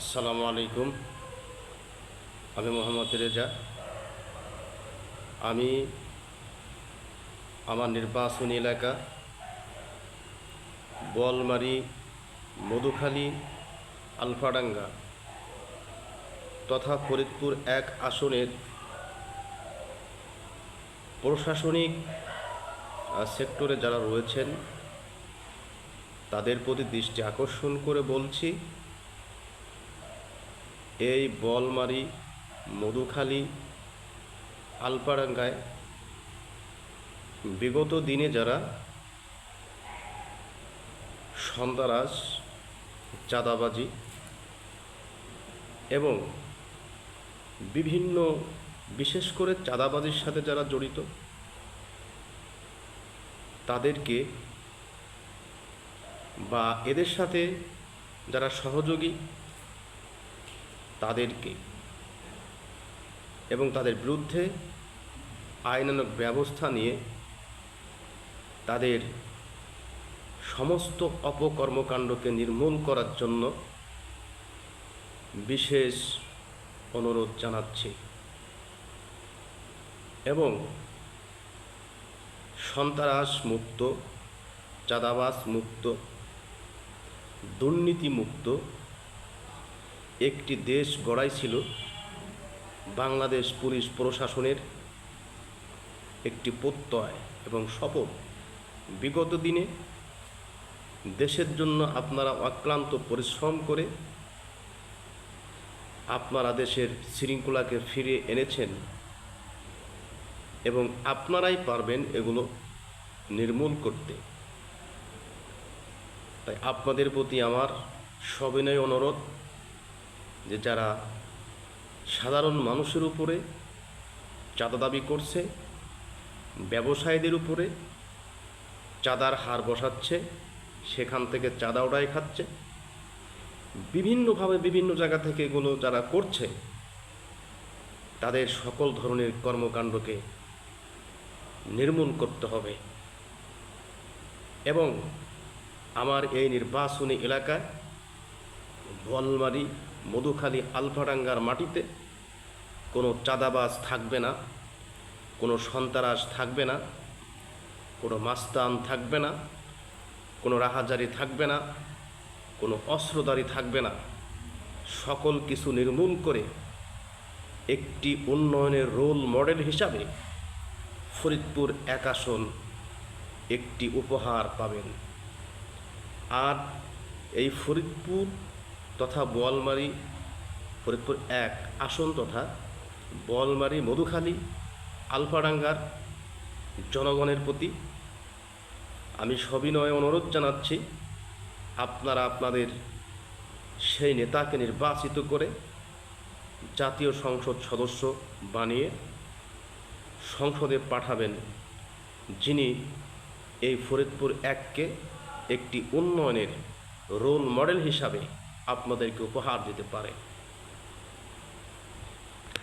আসসালামু আলাইকুম। আমি মোহাম্মদ রেজা। আমি আমার নির্বাচনী এলাকা বলমারি মধুখালী, আলফাডাঙ্গা তথা ফরিদপুর এক আসনের প্রশাসনিক সেক্টরে যারা রয়েছেন, তাদের প্রতি দৃষ্টি আকর্ষণ করে বলছি। এই বলমারি, মধুখালী আলপাডাঙ্গায় বিগত দিনে যারা সন্ত্রাস চাঁদাবাজি এবং বিভিন্ন বিশেষ করে চাঁদাবাজির সাথে যারা জড়িত, তাদেরকে বা এদের সাথে যারা সহযোগী তাদেরকে এবং তাদের বিরুদ্ধে আইনানক ব্যবস্থা নিয়ে তাদের সমস্ত অপকর্মকাণ্ডকে নির্মূল করার জন্য বিশেষ অনুরোধ জানাচ্ছি এবং সন্ত্রাস মুক্ত চাঁদাবাস মুক্ত দুর্নীতিমুক্ত একটি দেশ গড়াই ছিল বাংলাদেশ পুলিশ প্রশাসনের একটি প্রত্যয় এবং শপথ। বিগত দিনে দেশের জন্য আপনারা অক্লান্ত পরিশ্রম করে আপনারা দেশের শৃঙ্খলাকে ফিরে এনেছেন এবং আপনারাই পারবেন এগুলো নির্মূল করতে। তাই আপনাদের প্রতি আমার সবিনয় অনুরোধ। যে যারা সাধারণ মানুষের উপরে চাঁদা দাবি করছে, ব্যবসায়ীদের উপরে চাঁদার হার বসাচ্ছে, সেখান থেকে চাঁদা ওটাই খাচ্ছে, বিভিন্নভাবে বিভিন্ন জায়গা থেকে এগুলো যারা করছে, তাদের সকল ধরনের কর্মকাণ্ডকে নির্মূল করতে হবে। এবং আমার এই নির্বাচনী এলাকায় বলমারি মধুখালী আলফাডাঙ্গার মাটিতে। কোনো চাঁদাবাজ থাকবে না, কোনো সন্তারাস থাকবে না, কোনো মাস্তান থাকবে না, কোনো রাহাজারি থাকবে না, কোনো অস্ত্রদারি থাকবে না। সকল কিছু নির্মূল করে একটি উন্নয়নের রোল মডেল হিসাবে ফরিদপুর এক আসন একটি উপহার পাবেন। আর এই ফরিদপুর তথা বোয়ালমারি, ফরিদপুর এক আসন তথা বোয়ালমারি মধুখালী, আলফাডাঙ্গার জনগণের প্রতি আমি সবিনয়ে অনুরোধ জানাচ্ছি, আপনারা আপনাদের সেই নেতাকে নির্বাচিত করে জাতীয় সংসদ সদস্য বানিয়ে সংসদে পাঠাবেন, যিনি এই ফরিদপুর এককে একটি উন্নয়নের রোল মডেল হিসাবে আপনাদেরকে উপহার দিতে পারে।